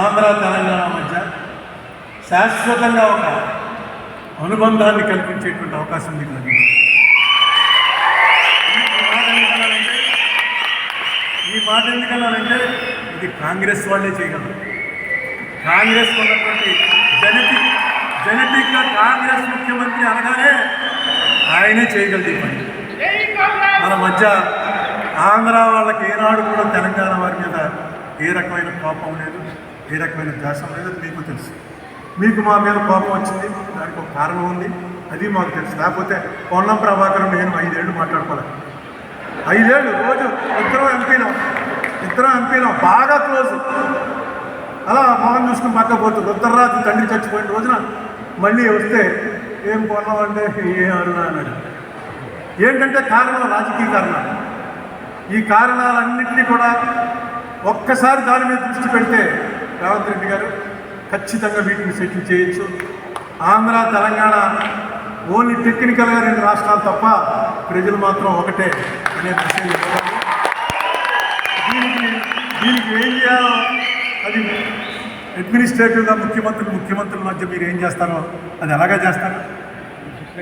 ఆంధ్ర తెలంగాణ మధ్య శాశ్వతంగా ఒక అనుబంధాన్ని కల్పించేటువంటి అవకాశం మీకు లభించింది. ఈ మాట ఎందుకన్నానంటే ఇది కాంగ్రెస్ వాళ్ళే చేయగలరు. కాంగ్రెస్ ఉన్నటువంటి జెనెటిక్ జెనెటిక్గా కాంగ్రెస్ ముఖ్యమంత్రి అనగానే ఆయనే చేయగలదు మన మధ్య ఆంధ్ర వాళ్ళకి ఏనాడు కూడా తెలంగాణ వారి మీద ఏ రకమైన కోపం లేదు. ఏ రకమైన ద్వేషం లేదో మీకు తెలుసు. మీకు మా మీద కోపం వచ్చింది దానికి ఒక కారణం ఉంది. అది మాకు తెలుసు. లేకపోతే పొన్నం ప్రభాకర్ నేను ఐదేళ్ళు మాట్లాడుకోలేదు ఐదేళ్ళు రోజు ఇద్దరం ఎంపీలం. ఇద్దరం ఎంపీలం. బాగా క్లోజ్. అలా మొహం చూసుకుని పక్క పోతుంది రుద్రరాజు తండ్రి చచ్చిపోయిన రోజున మళ్ళీ వస్తే ఏం కొన్నావు అంటే ఏ అరుణ అన్నాడు. ఏంటంటే కారణం రాజకీయ కారణాలు. ఈ కారణాలన్నింటినీ కూడా ఒక్కసారి దాని మీద దృష్టి పెడితే రేవంత్ రెడ్డి గారు ఖచ్చితంగా వీటిని సెటిల్ చేయొచ్చు. ఆంధ్ర తెలంగాణ ఓన్లీ టెక్నికల్గా రెండు రాష్ట్రాలు తప్ప ప్రజలు మాత్రం ఒకటే అనే విషయం దీనికి దీనికి ఏం చేయాలో అది అడ్మినిస్ట్రేటివ్గా ముఖ్యమంత్రులు ముఖ్యమంత్రుల మధ్య మీరు ఏం చేస్తారో అది ఎలాగా చేస్తారు.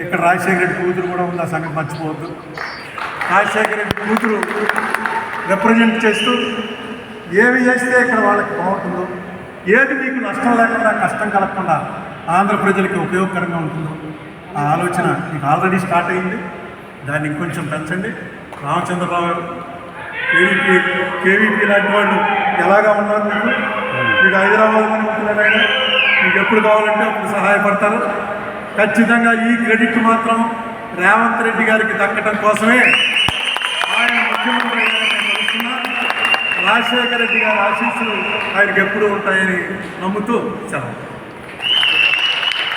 ఇక్కడ రాజశేఖర రెడ్డి కూతురు కూడా ఉంది ఆ సంగతి మర్చిపోవద్దు. రాజశేఖర రెడ్డి కూతురు రిప్రజెంట్ చేస్తూ ఏమి చేస్తే ఇక్కడ వాళ్ళకి బాగుంటుందో ఏది మీకు నష్టం లేకుండా కష్టం కలగకుండా ఆంధ్ర ప్రజలకి ఉపయోగకరంగా ఉంటుందో ఆ ఆలోచన మీకు ఆల్రెడీ స్టార్ట్ అయింది. దాన్ని ఇంకొంచెం పెంచండి. రామచంద్రరావు గారు కేవీపీ కేవీపీ లాంటి వాళ్ళు ఎలాగా ఉన్నారు మీకు? మీకు హైదరాబాద్లో నుండి ఉంటున్నారు ఆయన? మీకు ఎప్పుడు కావాలంటే అప్పుడు సహాయపడతారు. ఖచ్చితంగా ఈ క్రెడిట్ మాత్రం రేవంత్ రెడ్డి గారికి దక్కటం కోసమే ఆయన ముఖ్యమంత్రి రాజశేఖర రెడ్డి గారి ఆశీస్సులు ఆయనకి ఎప్పుడూ ఉంటాయని నమ్ముతూ సెలవు.